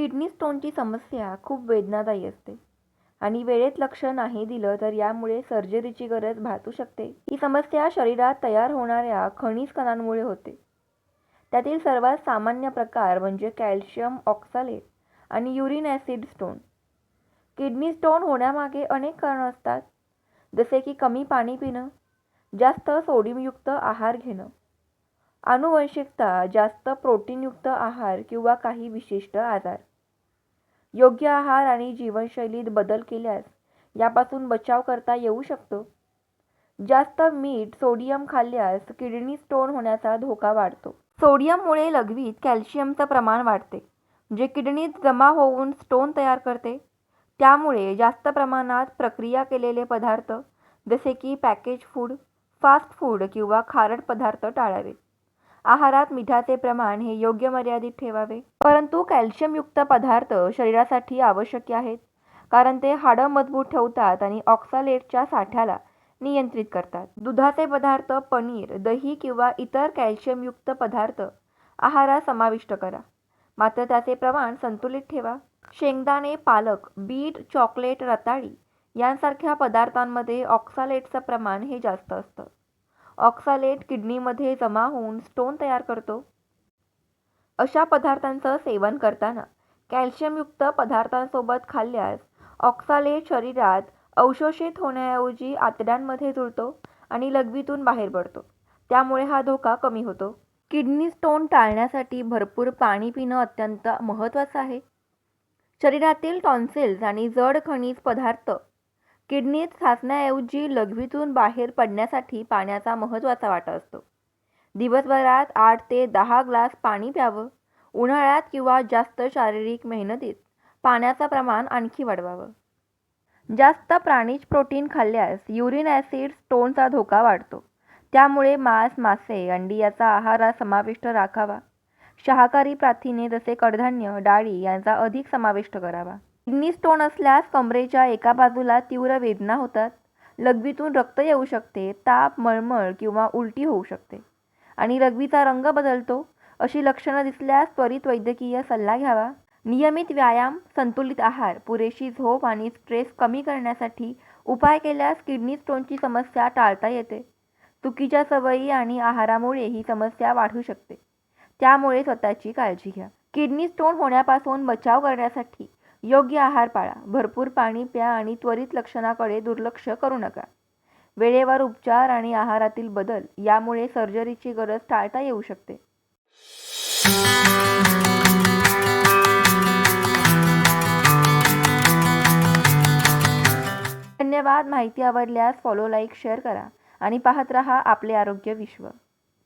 Kidney स्टोनची समस्या खूप वेदनादायी असते. आणि वेळेत लक्ष नाही दिलं तर यामुळे सर्जरीची गरज भासू शकते. ही समस्या शरीरात तयार होणाऱ्या खनिज कणांमुळे होते. त्यातील सर्वात सामान्य प्रकार म्हणजे कॅल्शियम ऑक्सालेट आणि urine acid stone. Kidney stone होण्यामागे अनेक कारणं असतात. जसे की कमी पाणी पिणं जास्त सोडियमयुक्त आहार घेणं. आनुवंशिकता जास्त प्रोटीनयुक्त आहार किंवा काही विशिष्ट आजार. योग्य आहार आणि जीवनशैलीत बदल केल्यास यापासून बचाव करता येऊ शकतो. जास्त मीठ सोडियम खाल्ल्यास किडनी स्टोन होण्याचा धोका वाढतो. सोडियममुळे लघवीत कॅल्शियमचं प्रमाण वाढते जे किडनीत जमा होऊन स्टोन तयार करते. त्यामुळे जास्त प्रमाणात प्रक्रिया केलेले पदार्थ जसे की पॅकेज फूड फास्ट फूड किंवा खारट पदार्थ टाळावे. आहारात मिठाचे प्रमाण हे योग्य मर्यादित ठेवावे. परंतु कॅल्शियमयुक्त पदार्थ शरीरासाठी आवश्यक आहेत कारण ते हाडं मजबूत ठेवतात आणि ऑक्सालेटच्या साठ्याला नियंत्रित करतात. दुधाचे पदार्थ पनीर दही किंवा इतर कॅल्शियमयुक्त पदार्थ आहारात समाविष्ट करा. मात्र त्याचे प्रमाण संतुलित ठेवा. शेंगदाणे पालक बीट चॉकलेट रताळी यांसारख्या पदार्थांमध्ये ऑक्सालेटचं प्रमाण हे जास्त असतं. ऑक्सालेट किडनीमध्ये जमा होऊन स्टोन तयार करतो. अशा पदार्थांचं सेवन करताना कॅल्शियमयुक्त पदार्थांसोबत खाल्ल्यास ऑक्सालेट शरीरात अवशोषित होण्याऐवजी आतड्यांमध्ये जुळतो आणि लघवीतून बाहेर पडतो. त्यामुळे हा धोका कमी होतो. किडनी स्टोन टाळण्यासाठी भरपूर पाणी पिणं अत्यंत महत्त्वाचं आहे. शरीरातील टॉन्सिल्स आणि जड खनिज पदार्थ किडनीत साचण्याऐवजी लघवीतून बाहेर पडण्यासाठी पाण्याचा महत्त्वाचा वाटा असतो. दिवसभरात आठ ते दहा ग्लास पाणी प्यावं उन्हाळ्यात किंवा जास्त शारीरिक मेहनतीत पाण्याचं प्रमाण आणखी वाढवावं. जास्त प्राणीज प्रोटीन खाल्ल्यास युरिन ॲसिड स्टोनचा धोका वाढतो. त्यामुळे मांस मासे अंडी याचा आहारात समाविष्ट राखावा. शाकाहारी प्रथिने जसे कडधान्य डाळी यांचा अधिक समाविष्ट करावा. किडनी स्टोन असल्यास कमरेच्या एका बाजूला तीव्र वेदना होतात. लघवीतून रक्त येऊ शकते ताप मळमळ किंवा उलटी होऊ शकते. आणि लघवीचा रंग बदलतो अशी लक्षणं दिसल्यास त्वरित वैद्यकीय सल्ला घ्यावा. नियमित व्यायाम संतुलित आहार पुरेशी झोप आणि स्ट्रेस कमी करण्यासाठी उपाय केल्यास किडनी स्टोनची समस्या टाळता येते. चुकीच्या सवयी आणि आहारामुळे ही समस्या वाढू शकते. त्यामुळे स्वतःची काळजी घ्या. किडनी स्टोन होण्यापासून बचाव करण्यासाठी योग्य आहार पाळा. भरपूर पाणी प्या आणि त्वरित लक्षणाकडे दुर्लक्ष करू नका. वेळेवर उपचार आणि आहारातील बदल यामुळे सर्जरीची गरज टाळता येऊ शकते. धन्यवाद. माहिती आवडल्यास फॉलो लाईक शेअर करा आणि पाहत रहा आपले आरोग्य विश्व.